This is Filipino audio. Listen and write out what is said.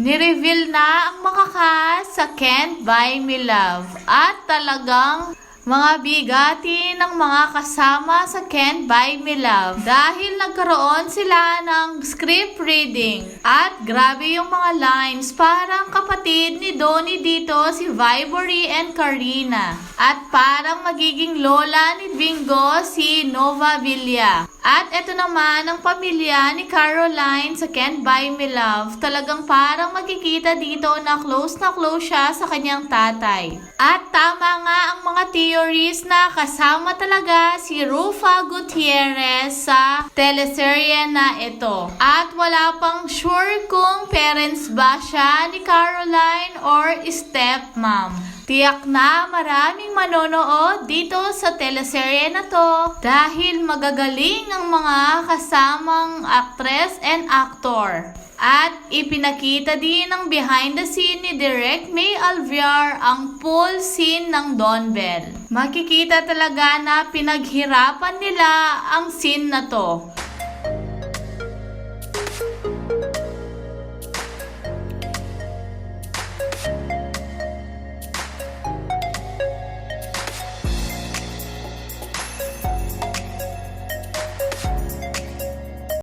Nireveal na ang makaka sa Can't Buy Me Love. At talagang mga bigati ng mga kasama sa Can't Buy Me Love dahil nagkaroon sila ng script reading at grabe yung mga lines parang kapatid ni Donnie dito si Vibory and Karina at parang magiging lola ni Bingo si Nova Villa at eto naman ang pamilya ni Caroline sa Can't Buy Me Love. Talagang parang makikita dito na close na close siya sa kanyang tatay. At tama nga ang mga theories na kasama talaga si Rufa Gutierrez sa teleserye na ito. At wala pang sure kung parents ba siya ni Caroline or stepmom. Tiyak na maraming manonood dito sa teleserye na to dahil magagaling ang mga kasamang actress and actor. At ipinakita din ng behind the scene ni Direk May Alviar ang full scene ng Don Bell. Makikita talaga na pinaghirapan nila ang scene na to.